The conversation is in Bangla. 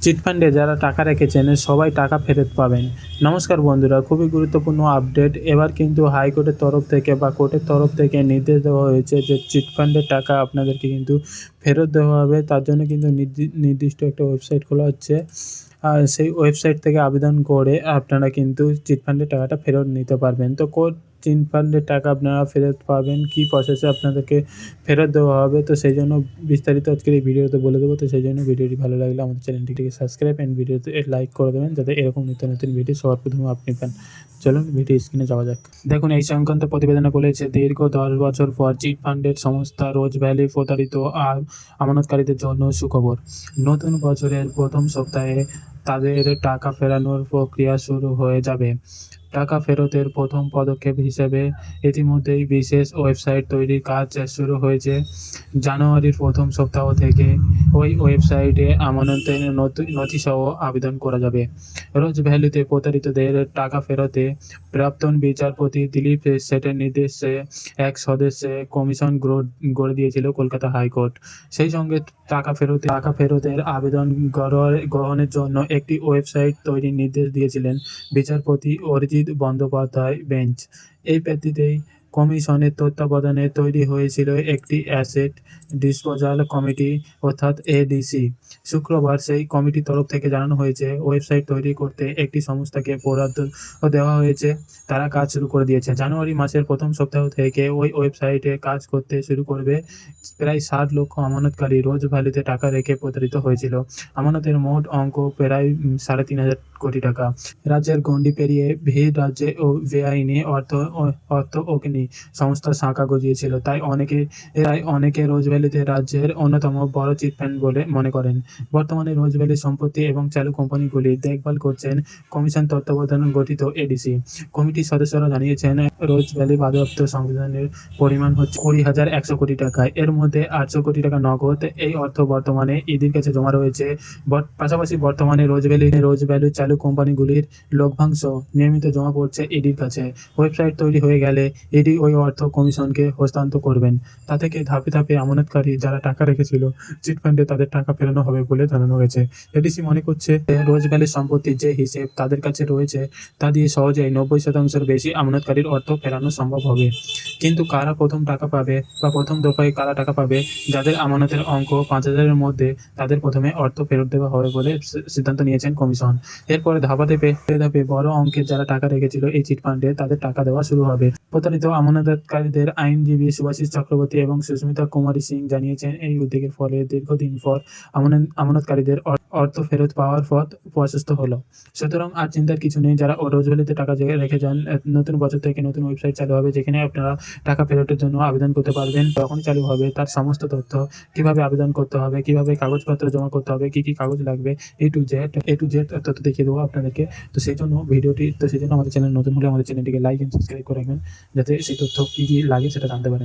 চিটফান্ডে যারা টাকা রেখেছেন, সবাই টাকা ফেরত পাবেন। নমস্কার বন্ধুরা, খুবই গুরুত্বপূর্ণ আপডেট। এবার কিন্তু হাইকোর্টের তরফ থেকে বা কোর্টের তরফ থেকে নির্দেশ দেওয়া হয়েছে যে চিটফান্ডের টাকা আপনাদেরকে কিন্তু ফেরত দেওয়া হবে। তার জন্য কিন্তু নির্দি- নির্দিষ্ট একটা ওয়েবসাইট খোলা হচ্ছে। আর সেই ওয়েবসাইট থেকে আবেদন করে আপনারা কিন্তু চিটফান্ডের টাকাটা ফেরত নিতে পারবেন। তো কোর্ট চিটফান্ডের টাকা আপনারা ফেরত পাবেন, কী প্রসেসে আপনাদেরকে ফেরত দেওয়া হবে, তো সেই জন্য বিস্তারিত আজকের এই ভিডিওতে বলে দেবো। তো সেই জন্য ভিডিওটি ভালো লাগলে আমাদের চ্যানেলটিকে সাবস্ক্রাইব অ্যান্ড ভিডিওতে লাইক করে দেবেন, যাতে এরকম নিত্য নতুন ভিডিও সবার প্রথমে আপনি পান। চলুন ভিডিও স্ক্রিনে যাওয়া যাক। দেখুন, এই সংক্রান্ত প্রতিবেদনে বলেছে, দীর্ঘ দশ বছর পর চিট ফান্ডের সংস্থা রোজ ভ্যালি প্রতারিত আর আমানতকারীদের জন্য সুখবর। নতুন বছরের প্রথম সপ্তাহে তাদের টাকা ফেরানোর প্রক্রিয়া শুরু হয়ে যাবে। টাকা ফেরতের প্রথম পদক্ষেপ হিসেবে ইতিমধ্যেই বিশেষ ওয়েবসাইট তৈরির কাজ শুরু হয়েছে। জানুয়ারির প্রথম সপ্তাহ থেকে ওই ওয়েবসাইটে আমানতের নথি- নথিসহ আবেদন করা যাবে। রোজ ভ্যালিতে প্রতারিতদের টাকা ফেরতে প্রাক্তন বিচারপতি দিলীপ সেটের নির্দেশে এক সদস্যে কমিশন গড়ে দিয়েছিল কলকাতা হাইকোর্ট। সেই সঙ্গে টাকা ফেরত, টাকা ফেরতের আবেদন গ্রহণের জন্য একটি ওয়েবসাইট তৈরির নির্দেশ দিয়েছিলেন বিচারপতি অরিজিৎ বন্দ্যোপাধ্যায় বেঞ্চ। এই ব্যক্তিতেই কমিশনের তত্ত্বাবধানে তৈরি হয়েছিল একটি অ্যাসেট ডিসপোজাল কমিটি, অর্থাৎ এডিসি শুক্রবার সেই কমিটির তরফ থেকে জানানো হয়েছে, ওয়েবসাইট তৈরি করতে একটি সংস্থাকে বরাদ্দ দেওয়া হয়েছে, তারা কাজ শুরু করে দিয়েছে। জানুয়ারি মাসের প্রথম সপ্তাহ থেকে ওই ওয়েবসাইটে কাজ করতে শুরু করবে প্রায় ষাট লক্ষ আমানতকারী। রোজ ভ্যালিতে টাকা রেখে প্রতারিত হয়েছিল। আমানতের মোট অঙ্ক প্রায় সাড়ে তিন হাজার কোটি টাকা। রাজ্যের গণ্ডি পেরিয়ে ভিড় রাজ্যে ও বেআইনি অর্থ অর্থ অগ্নি সংস্থা শাখা গজিয়েছিল। তাই অনেকে তাই অনেকে রোজ ভ্যালিতে রাজ্যের অন্যতম বড় চিটফান্ড বলে মনে করেন। বর্তমানে রোজ ভ্যালির সম্পত্তি এবং চালু কোম্পানিগুলি দেখভাল করছেন কমিশন তত্ত্বাবধানে গঠিত এডিসি। কমিটির সদস্যরা জানিয়েছেন রোজ ভ্যালি বাজেয়াপ্ত সংবিধানের পরিমাণ হচ্ছে কুড়ি হাজার একশো কোটি টাকা। এর মধ্যে আটশো কোটি টাকা নগদ। এই অর্থ বর্তমানে ইডির কাছে জমা রয়েছে। পাশাপাশি বর্তমানে রোজ ভ্যালি রোজ ভ্যালু চালু কোম্পানিগুলির লভ্যাংশ নিয়মিত জমা পড়ছে ইডির কাছে। ওয়েবসাইট তৈরি হয়ে গেলে ইডি ওই অর্থ কমিশনকে হস্তান্তর করবেন। তা থেকে ধাপে ধাপে আমানতকারী যারা টাকা রেখেছিল চিটফান্ডে তাদের টাকা ফেরানো হবে বলে জানানো হয়েছে। এডিসি মনে করছে রোজ ভ্যালির সম্পত্তির যে হিসেব তাদের কাছে রয়েছে, তা দিয়ে সহজেই নব্বই শতাংশের বেশি আমানতকারীর অর্থ ফেরানো সম্ভব হবে। কিন্তু কারা প্রথম টাকা পাবে বা প্রথম দফায় কারা টাকা পাবে, যাদের আমানতের অঙ্ক পাঁচ হাজারের মধ্যে তাদের প্রথমে অর্থ ফেরত দেওয়া হবে বলে সিদ্ধান্ত নিয়েছেন কমিশন। এরপরে ধাপা ধাপে ধাপে বড় অঙ্কের যারা টাকা রেখেছিল এই চিটফান্ডে তাদের টাকা দেওয়া শুরু হবে। প্রতারিত আমানতকারীদের আইনজীবী সুভাষিস চক্রবর্তী এবং সুস্মিতা কুমারী সিং জানিয়েছেন, এই উদ্যোগের ফলে দীর্ঘদিন পর আমানত- আমানতকারীদের অর্থ ফেরত পাওয়ার পথ প্রশস্ত হলো। সুতরাং আর চিন্তার কিছু নেই, যারা রোজভ্যালিতে টাকা রেখে যান নতুন বছর থেকে নতুন ওয়েবসাইট চালু হবে, যেখানে আপনারা টাকা ফেরতের জন্য আবেদন করতে পারবেন, যখনই চালু হবে তার সমস্ত তথ্য, কীভাবে আবেদন করতে হবে, কীভাবে কাগজপত্র জমা করতে হবে, কি কি কাগজ লাগবে A to Z A to Z তথ্য দেখিয়ে দেবো আপনাদেরকে। তো সেই জন্য ভিডিওটি তো সেই জন্য আমাদের চ্যানেল নতুন হলে আমাদের চ্যানেলটিকে লাইক এন্ড সাবস্ক্রাইব করে রাখবেন, যাতে সেই তথ্য কী কী লাগে সেটা জানতে পারেন।